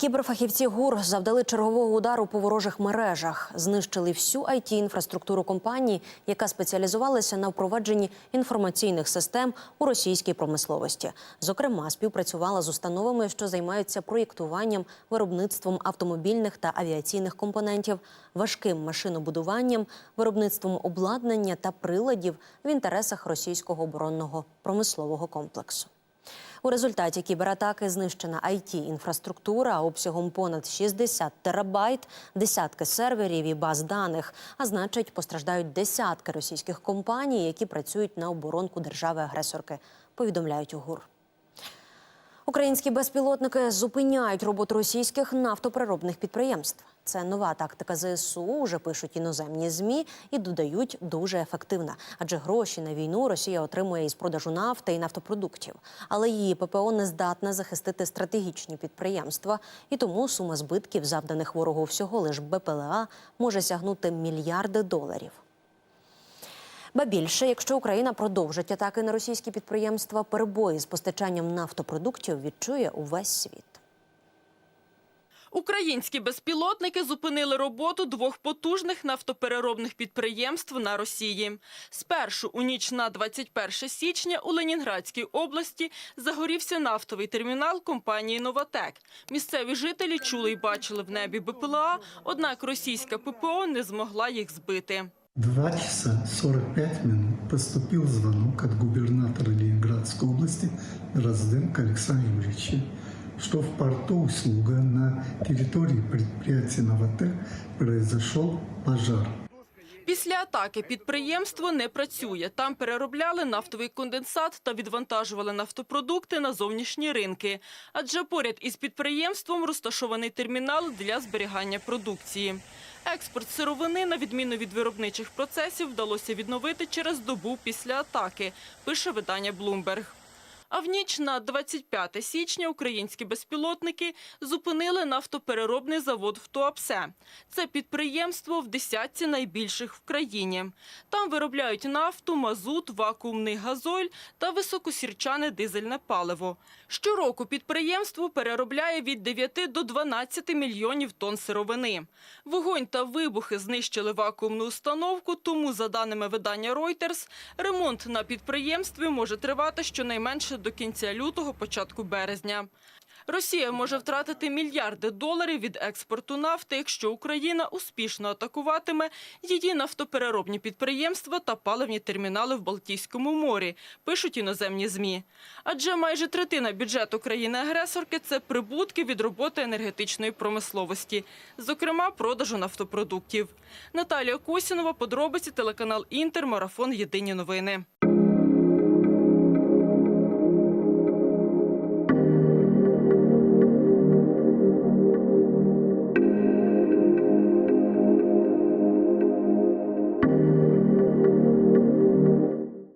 Кіберфахівці ГУР завдали чергового удару по ворожих мережах, знищили всю it інфраструктуру компанії, яка спеціалізувалася на впровадженні інформаційних систем у російській промисловості. Зокрема, співпрацювала з установами, що займаються проєктуванням, виробництвом автомобільних та авіаційних компонентів, важким машинобудуванням, виробництвом обладнання та приладів в інтересах російського оборонного промислового комплексу. У результаті кібератаки знищена it інфраструктура обсягом понад 60 терабайт, десятки серверів і баз даних. А значить, постраждають десятки російських компаній, які працюють на оборонку держави-агресорки. Повідомляють у ГУР. Українські безпілотники зупиняють роботу російських нафтопереробних підприємств. Це нова тактика ЗСУ, вже пишуть іноземні змі і додають дуже ефективна. Адже гроші на війну Росія отримує із продажу нафти і нафтопродуктів. Але її ППО не здатна захистити стратегічні підприємства, і тому сума збитків, завданих ворогу всього лиш БПЛА, може сягнути мільярди доларів. Ба більше, якщо Україна продовжить атаки на російські підприємства, перебої з постачанням нафтопродуктів відчує увесь світ. Українські безпілотники зупинили роботу двох потужних нафтопереробних підприємств на Росії. Спершу у ніч на 21 січня у Ленінградській області загорівся нафтовий термінал компанії «Новатек». Місцеві жителі чули й бачили в небі БПЛА, однак російська ППО не змогла їх збити. Два часа 45 минут поступил звонок от губернатора Ленинградской области Дрозденко Александра Юрьевича, что в порту услуга на территории предприятия «Новотек» произошел пожар. Після атаки підприємство не працює. Там переробляли нафтовий конденсат та відвантажували нафтопродукти на зовнішні ринки. Адже поряд із підприємством розташований термінал для зберігання продукції. Експорт сировини, на відміну від виробничих процесів, вдалося відновити через добу після атаки, пише видання Bloomberg. А в ніч на 25 січня українські безпілотники зупинили нафтопереробний завод в Туапсе. Це підприємство в десятці найбільших в країні. Там виробляють нафту, мазут, вакуумний газоль та високосірчане дизельне паливо. Щороку підприємство переробляє від 9 до 12 мільйонів тонн сировини. Вогонь та вибухи знищили вакуумну установку, тому, за даними видання Reuters, ремонт на підприємстві може тривати щонайменше до кінця лютого, початку березня. Росія може втратити мільярди доларів від експорту нафти, якщо Україна успішно атакуватиме її нафтопереробні підприємства та паливні термінали в Балтійському морі, пишуть іноземні ЗМІ. Адже майже третина бюджету країни-агресорки – це прибутки від роботи енергетичної промисловості, зокрема продажу нафтопродуктів. Наталія Косінова, подробиці, телеканал «Інтер», Марафон, Єдині новини.